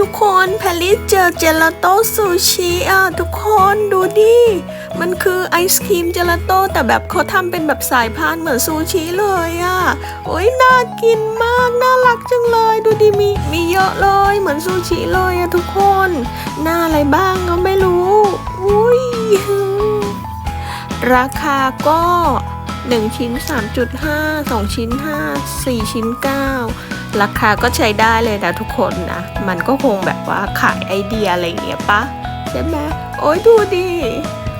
ทุกคนแพลิสเจอเจลาโต้ซูชิอะทุกคนดูดิ มันคือไอศครีมเจลาโต้แต่แบบเขาทำเป็นแบบสายพานเหมือนซูชิเลยอะ โอ้ยน่ากินมาก น่ารักจังเลย ดูดิมีมีเยอะเลยเหมือนซูชิเลยอะทุกคน หน้าอะไรบ้างก็ไม่รู้ อุ้ยราคาก็ 1 ชิ้น 3.5 2 ชิ้น 5 4 ชิ้น 9 ราคาก็ใช้ได้เลยนะทุกคนนะ มันก็คงแบบว่าขายไอเดียอะไรอย่างเงี้ยปะใช่ไหมโอ้ยดูดิ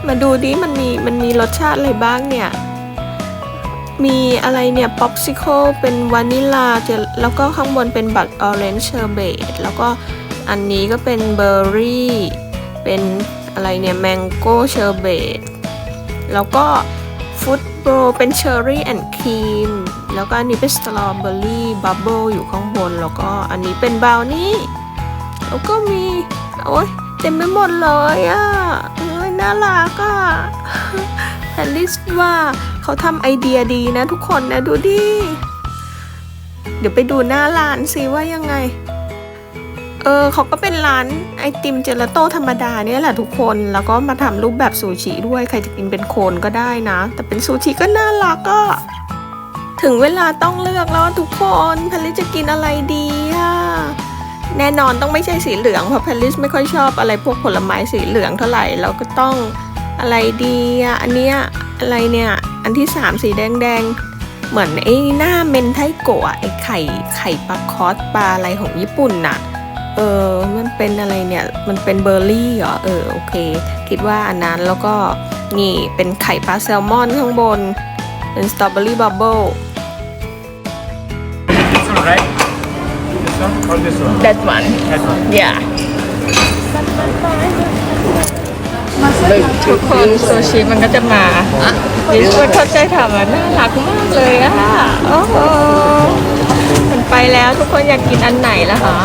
มาดูดิมันมีมันมีรสชาติอะไรบ้างเนี่ย มีอะไรเนี่ยป๊อปซิโคเป็นวานิลาจะแล้วก็ข้างบนเป็นบัตออเรนจ์เชอร์เบตแล้วก็อันนี้ก็เป็นเบอร์รี่เป็นอะไรเนี่ยแมงโก้เชอร์เบตแล้วก็ฟุตโบรเป็นเชอร์รี่แอนด์ครีม แล้วก็อันนี้เป็นสตรอเบอรี่บับเบิลอยู่ข้างบน แล้วก็อันนี้เป็นบราวนี่ แล้วก็มี โอ้ยเต็มไปหมดเลยอะเอ้ยน่ารักอะแอลิสว่าเขาทำไอเดียดีนะทุกคนนะดูดิ เดี๋ยวไปดูหน้าร้านสิว่ายังไง เออเขาก็เป็นร้านไอติมเจลาโต้ธรรมดาเนี่ยแหละทุกคน แล้วก็มาทำรูปแบบซูชิด้วย ใครจะกินเป็นโคนก็ได้นะ แต่เป็นซูชิก็น่ารักก็ ถึงเวลาต้องเลือกแล้วทุกคนพลิสจะกินอะไรดีอะแน่นอนต้องไม่ใช่สีเหลืองเพราะพลิสไม่ค่อยชอบอะไรพวกผลไม้สีเหลืองเท่าไหร่แล้วก็ต้องอะไรดีอะอันเนี้ยอะไรเนี่ยอันที่สามสีแดงๆเหมือนไอ้หน้าเมนไทโกะไอ้ไข่ไข่ปลาคอสปลาอะไรของญี่ปุ่นน่ะเออมันเป็นอะไรเนี่ย มันเป็นเบอร์รี่เหรอ เออ โอเค คิดว่าอันนั้นแล้วก็นี่เป็นไข่ปลาแซลมอนข้างบน เป็นสตรอเบอรี่บับเบิล one, right? This one or this one? that one That one. yeah ทุกคนซูชิมันก็จะมาดิช่วยเข้าใจทำอะน่ารักมากเลยอะ โอ้โหมันไปแล้วทุกคนอยากกินอันไหนล่ะคะ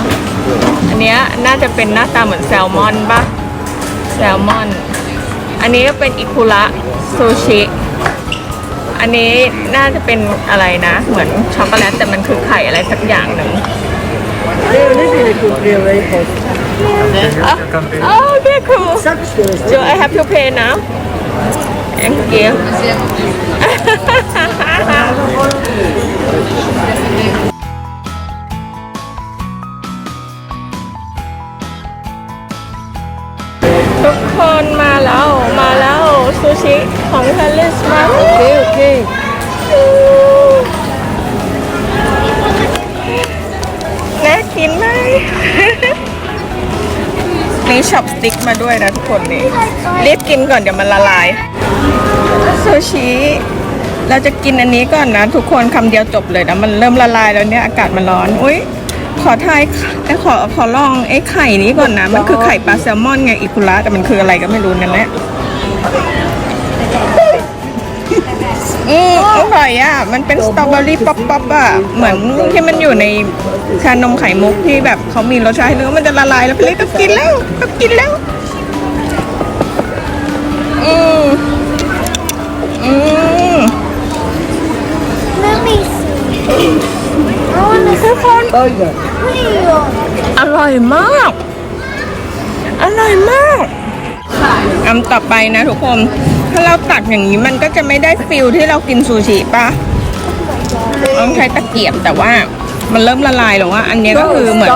อันเนี้ยน่าจะเป็นหน้าตาเหมือนแซลมอนปะแซลมอน อันนี้ก็เป็นอิคุระซูชิ อันนี้น่าจะเป็นอะไรนะ เหมือนช็อกโกแลตแต่มันคือไข่อะไรสักอย่างหนึ่ง Oh, okay, cool. So I have to pay now. Thank you. ทุกคนมาแล้วมาแล้ว ซูชิของทาลิสมาโอเคโอเคน่ากินไหมมีช็อปสติ๊กมาด้วยนะทุกคนนี่รีบกินก่อนเดี๋ยวมันละลายซูชิเราจะกินอันนี้ก่อนนะ ทุกคนคำเดียวจบเลยนะ มันเริ่มละลายแล้วเนี่ยอากาศมันร้อน อุ้ยขอทายไอ้ยขอขอลองไอ้ไข่นี้ก่อนนะ มันคือไข่ปลาแซลมอนไงอิคุระแต่มันคืออะไรก็ไม่รู้นั่นแหละ อืมอร่อยอะ มันเป็นสตรอเบอรี่ป๊อปป๊อปอะ เหมือนที่มันอยู่ในชานมไข่มุกที่แบบเขามีรสชาติให้เนื้อมันจะละลายแล้วพี่เล็กก็กินแล้วก็กินแล้ว อืมอืม Let me see. I want to ทุกคน see. อร่อยมาก อร่อยมาก อันต่อไปนะทุกคน ถ้าเราตักอย่างนี้มันก็จะไม่ได้ฟิลที่เรากินซูชิปะต้องใช้ตะเกียบแต่ว่ามันเริ่มละลายแล้วว่า อันเนี้ยก็คือเหมือน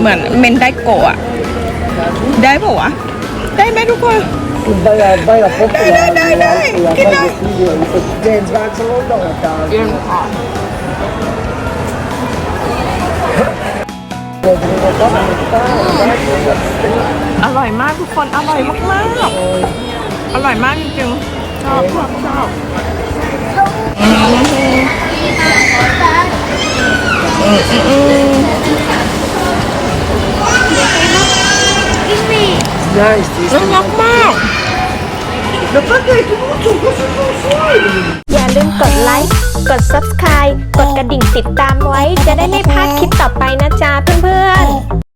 เหมือนเมนไดโกะอะได้ปะวะ ได้ไหมทุกคน Bella, bella Dai, popolare. dai, dai, dai, che dai. James Barcelona da อร่อยมากทุกคนอร่อยมากๆอร่อยมากจริงๆชอบชอบชอบน่ารักมาก Ma perché tu non so cosa non fai? อย่าลืมกดไลค์ กด Subscribe กดกระดิ่งติดตามไว้ จะได้ไม่พลาดคลิปต่อไปนะจ๊ะเพื่อน